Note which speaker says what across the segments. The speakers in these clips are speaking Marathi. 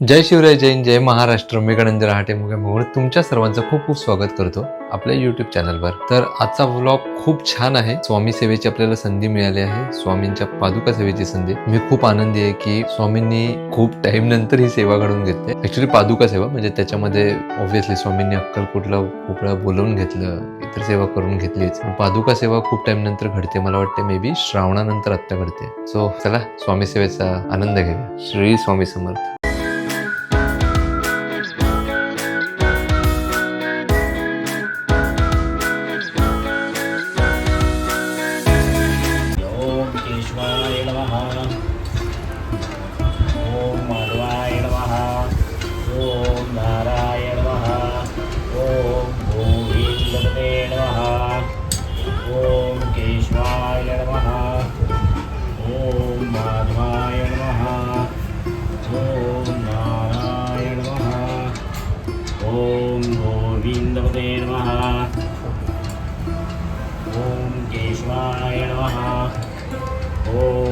Speaker 1: जय शिवराय जैन जय महाराष्ट्र. मी गणेंद्र रहाटे मुगे तुमच्या सर्वांचं खूप खूप स्वागत करतो आपल्या युट्यूब चॅनलवर तर आजचा व्लॉग खूप छान आहे. स्वामी सेवेची आपल्याला संधी मिळाली आहे. स्वामींच्या पादुका सेवेची संधी. मी खूप आनंदी आहे की स्वामींनी खूप टाइम नंतर ही सेवा घडवून घेतली. ऍक्च्युली पादुका सेवा म्हणजे त्याच्यामध्ये ऑब्व्हियसली स्वामींनी अक्कलकोटला खूप वेळा बोलवून घेतलं इतर सेवा करून घेतलीच. पादुका सेवा खूप टाइम नंतर घडते. मला वाटते मे बी श्रावणानंतर आत्ता घडते. सो चला स्वामी सेवेचा आनंद घेऊया. श्री स्वामी समर्थ.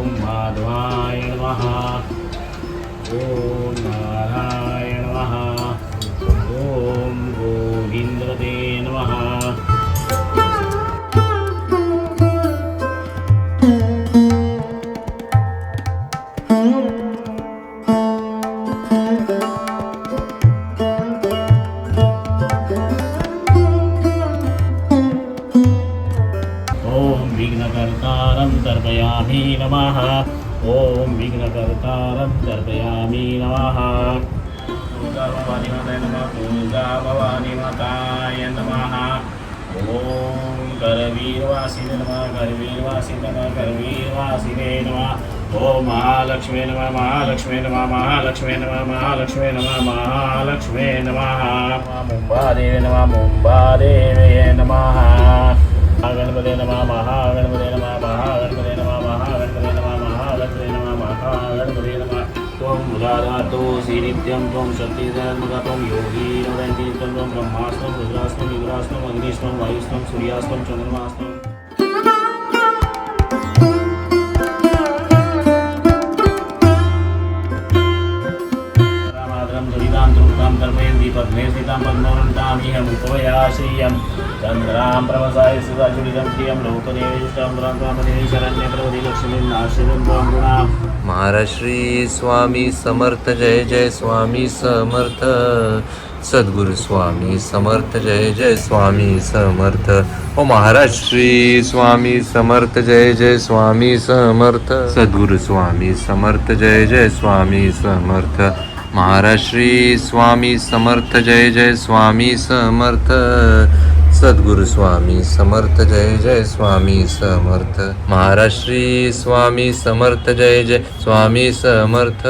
Speaker 2: माधवाय नमः. ॐ विघ्नकर्तारं तर्पयामि नमः दुर्गा भवानी माताय नमः दुर्गा भवानी माताय नमः ॐ करवीरवासिने नमः करवीरवासिने नमः करवीरवासिने नमः ॐ महालक्ष्मे नमः महालक्ष्मे नमः महालक्ष्मे नमः महालक्ष्मे नमः महालक्ष्मे नमः मुम्बादेवे नमः मुम्बादेवे नमः महागणपते नमः त्वं उदारातो नित्यं त्वं शक्तिधर्मक त्वं योगी नवरन्ति त्वं त्वं ब्रह्मास्त्रं रुद्रास्त्रं युद्रास्त्रं अग्निस्त्रं वायुस्त्रं सूर्यास्त्रं चन्द्रमास्त्रं रामादरं दुरितां तृप्तां तर्पयन्ति पद्मे स्थितां पद्मवन्तामिहम् उपवया श्रियं चन्द्रां प्रवसाय लक्ष्मीं नाशिरं
Speaker 1: महाराज श्री स्वामी समर्थ जय जय स्वामी समर्थ। सद्गुरु स्वामी समर्थ जय जय स्वामी समर्थ। ओ महाराज श्री स्वामी समर्थ जय जय स्वामी समर्थ। सद्गुरु स्वामी समर्थ जय जय स्वामी समर्थ। महाराज श्री स्वामी समर्थ जय जय स्वामी समर्थ। सद्गुरु स्वामी समर्थ जय जय स्वामी समर्थ। महाराज श्री स्वामी समर्थ जय जय स्वामी समर्थ।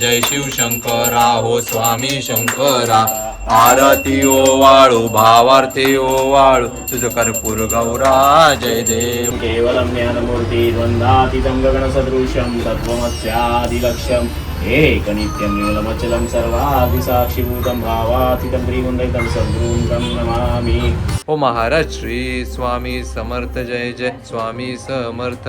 Speaker 1: जय शिव शंकरा, हो स्वामी शंकरा। आरती ओ वाळू भावार्थी ओ वाळू. तुझ कर्पूर गौरा जय देव.
Speaker 2: केवलं ज्ञानमूर्ति द्वन्द्वातीतं गगनसदृशं तत्त्वमस्यादिलक्ष्यम् एकनित्यं न्यूनमचलं सर्वादिसाक्षिभूतं भावातीतं त्रिगुण्डहितं सद्गुरुं तं नमामि.
Speaker 1: ओ महाराज श्री स्वामी समर्थ जय जय. स्वामी समर्थ.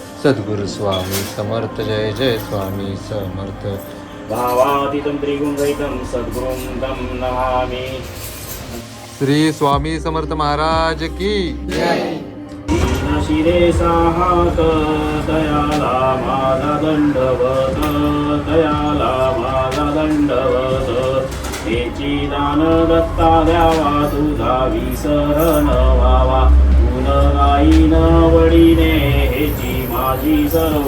Speaker 1: सद्गुरु स्वामी समर्थ जय जय स्वामी समर्थ।
Speaker 2: भावातीतं त्रिगुणरहितं सद्गुरुं तं नमामि।
Speaker 1: श्री स्वामी समर्थ महाराज की
Speaker 2: शिरे साहात दयाला माझा दंडवत दयाला माझा दंडवत दान दत्ता द्यावा तुझा विसरण व्हावा। गुण गाईन वडीने हेची माझी सर्व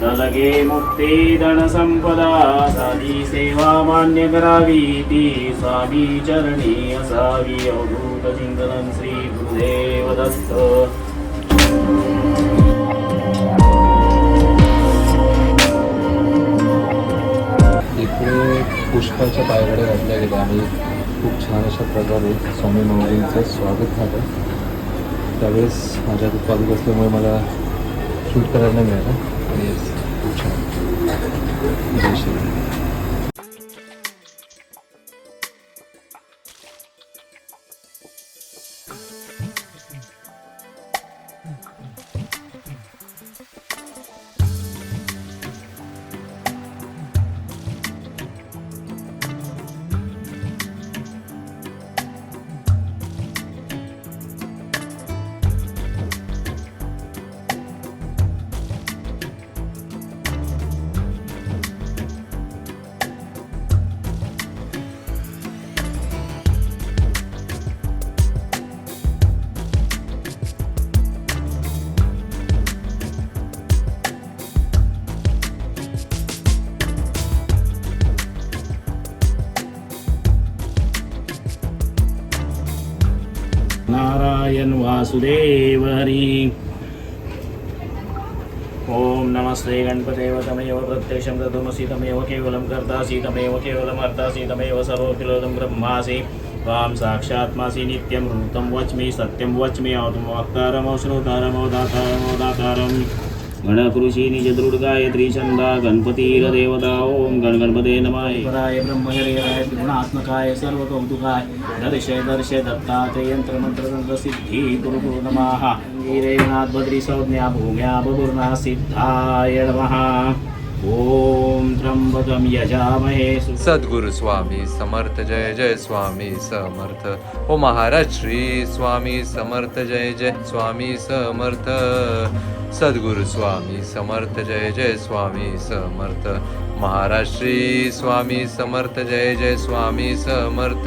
Speaker 2: न लगे मुक्ती धन संपदा साधी सेवा मान्य करावी ती. स्वामी चरणी असावी अवधूत चिंतन श्री गुरुदेव दत्त.
Speaker 3: पुष्पाच्या पायघड्या घातल्या गेल्या आणि खूप छान अशा प्रकारे स्वामी माऊलींचं स्वागत झालं. त्यावेळेस माझ्या हातात बसल्यामुळे असल्यामुळे मला शूट करायला नाही मिळालं आणि खूप
Speaker 2: वासुदेव हरी ओम नमस्ते गणपतेव तमेव प्रत्यक्षं ददमसि तमेव केवलं कर्तासि तमेव केवलम् अर्थासि तमेव सर्वकिलोदं ब्रह्मासि। त्वां साक्षात्मासि नित्यं ऋतं वच्मि सत्यं वच्मि औतं वक्तारमो श्रोतारमो दातारमो दातारम् गणकृषी निजदृढगायत्री छंदा गणपतीरदेवता ओम गण गणपते नमाय पराय ब्रह्महरिराय गुणात्मकाय सर्व कौतुकाय दर्शय दर्शय दत्ताचे यंत्र मंत्र तंत्र सिद्धी गुरु गुरु नमः। वीरेनाथ बद्री संज्ञा भूम्या बभुर्ना सिद्धाय नमः। ओम त्र्यंबकम यजामहे
Speaker 1: सद्गुरु स्वामी समर्थ जय जय स्वामी समर्थ। ओ महाराज श्री स्वामी समर्थ जय जय स्वामी समर्थ। सद्गुरु स्वामी समर्थ जय जय स्वामी समर्थ। महाराज श्री स्वामी समर्थ जय जय स्वामी समर्थ।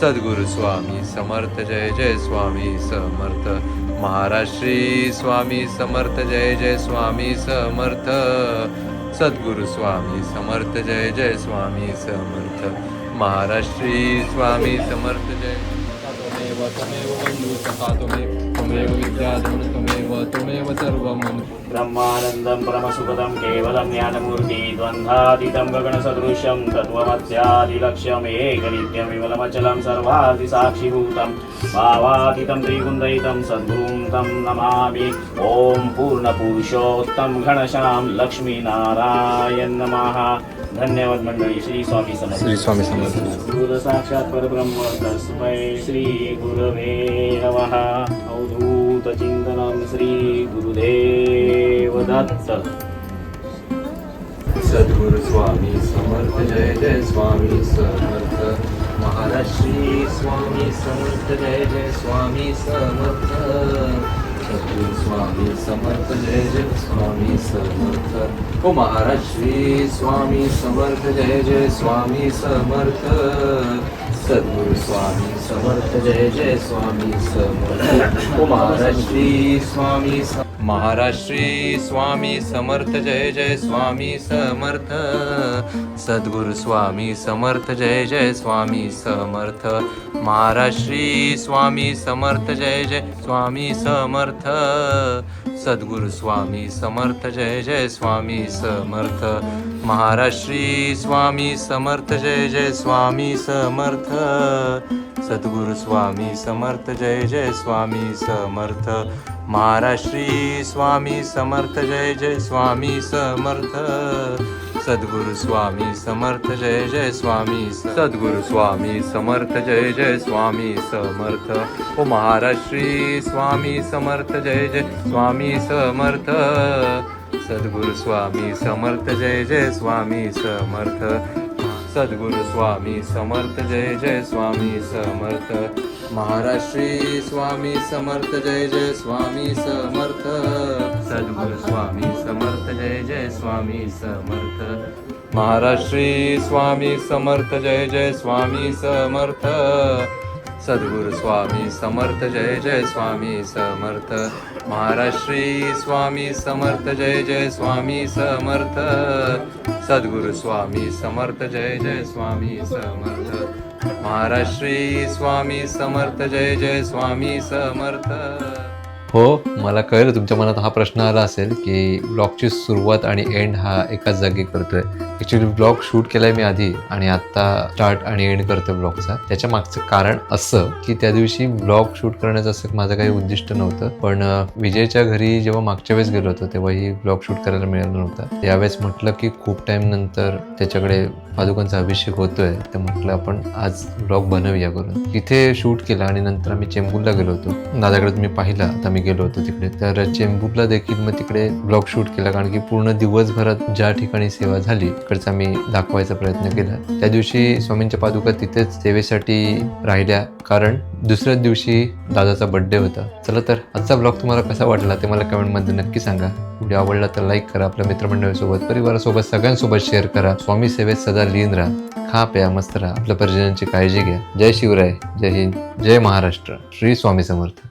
Speaker 1: सद्गुरु स्वामी समर्थ जय जय स्वामी समर्थ. महाराज श्री स्वामी समर्थ जय जय स्वामी समर्थ. सद्गुरु स्वामी समर्थ जय जय स्वामी समर्थ. महाराज श्री स्वामी समर्थ जय. तमेव तमेव बंधु सखा त्वमेव तमेव विद्या त्वमेव त्वमेव सर्वं
Speaker 2: ब्रह्मानन्दं परमसुखदं केवलं ज्ञानमूर्ति द्वन्द्वातीतं गगनसदृशं तत्त्वमस्यादिलक्ष्यम् एकनित्यं विमलमचलं सर्वादिसाक्षिभूतं। भावातीतं त्रिगुणरहितं सद्गुरुं तं नमामि। ॐ पूर्णपुरुषोत्तम घनश्याम लक्ष्मीनारायण नमः। धन्यवाद मंडळी श्री स्वामी समर्थ।
Speaker 3: श्री स्वामी समर्थ।
Speaker 2: गुरु साक्षात परब्रह्म तस्मै श्री गुरवे नमः। अवधूत चिंतनं श्री गुरुदेव दत्त
Speaker 1: सद्गुरु स्वामी समर्थ जय जय स्वामी समर्थ महाराज श्री स्वामी समर्थ जय जय स्वामी समर्थ। सद्गुरु स्वामी समर्थ जय जय स्वामी समर्थ। ओ महाराज श्री स्वामी समर्थ जय जय स्वामी समर्थ। सद्गुरु स्वामी समर्थ जय जय स्वामी समर्थ। ओ महाराज श्री स्वामी समर्थ महाराष्ट्री स्वामी समर्थ जय जय स्वामी समर्थ. सद्गुरु स्वामी समर्थ जय जय स्वामी समर्थ. महाराष्ट्री स्वामी समर्थ जय जय स्वामी समर्थ. सद्गुरु स्वामी समर्थ जय जय स्वामी समर्थ. महाराज श्री स्वामी समर्थ जय जय स्वामी समर्थ. सद्गुरु स्वामी समर्थ जय जय स्वामी समर्थ. महाराज श्री स्वामी समर्थ जय जय स्वामी समर्थ. सद्गुरु स्वामी समर्थ जय जय स्वामी सद्गुरु स्वामी समर्थ जय जय स्वामी समर्थ. ओ महाराज श्री स्वामी समर्थ जय जय स्वामी समर्थ. सद्गुरु स्वामी समर्थ जय जय स्वामी समर्थ. सद्गुरु स्वामी समर्थ जय जय स्वामी समर्थ. महाराज श्री स्वामी समर्थ जय जय स्वामी स्वामी समर्थ। महाराज श्री स्वामी समर्थ जय जय स्वामी समर्थ। सद्गुरु स्वामी समर्थ जय जय स्वामी समर्थ। महाराज श्री स्वामी समर्थ जय जय स्वामी समर्थ। सद्गुरु स्वामी समर्थ जय जय स्वामी समर्थ। महाराज श्री स्वामी समर्थ जय जय स्वामी समर्थ। हो मला कळलं तुमच्या मनात हा प्रश्न आला असेल की ब्लॉगची सुरुवात आणि एंड हा एकाच जागी करतोय. ॲक्च्युली ब्लॉग शूट केलाय मी आधी आणि आत्ता स्टार्ट आणि एंड करतो ब्लॉगचा त्याच्या मागचं कारण असं की त्या दिवशी ब्लॉग शूट करण्याचं असं माझं काही उद्दिष्ट नव्हतं. पण विजयच्या घरी जेव्हा मागच्या वेळेस गेलो होतो तेव्हाही ब्लॉग शूट करायला मिळालं नव्हतं. यावेळेस म्हटलं की खूप टाइम नंतर त्याच्याकडे पादुकांचा अभिषेक होतोय. तर म्हटलं आपण आज ब्लॉग बनवूया करून. तिथे शूट केला आणि नंतर आम्ही चेंबूरला गेलो होतो. दादाकडे तुम्ही पाहिला आता मी गेलो होतो तिकडे. तर चेंबूरला देखील मग तिकडे ब्लॉग शूट केला. कारण की पूर्ण दिवसभरात ज्या ठिकाणी सेवा झाली तिकडचा मी दाखवायचा प्रयत्न केला. त्या दिवशी स्वामींच्या पादुका तिथेच सेवेसाठी राहिल्या. कारण दुसऱ्याच दिवशी दादाचा बर्थडे होता. चला तर आजचा ब्लॉग तुम्हाला कसा वाटला ते मला कमेंटमध्ये नक्की सांगा. व्हिडिओ आवडला तर लाईक करा. आपल्या मित्रमंडळीसोबत परिवारासोबत सगळ्यांसोबत शेअर करा. स्वामी सेवेत सदा लीन राहा. खा प्या मस्त राहा. आपल्या परिजनांची काळजी घ्या. जय शिवराय. जय हिंद. जय महाराष्ट्र. श्री स्वामी समर्थ.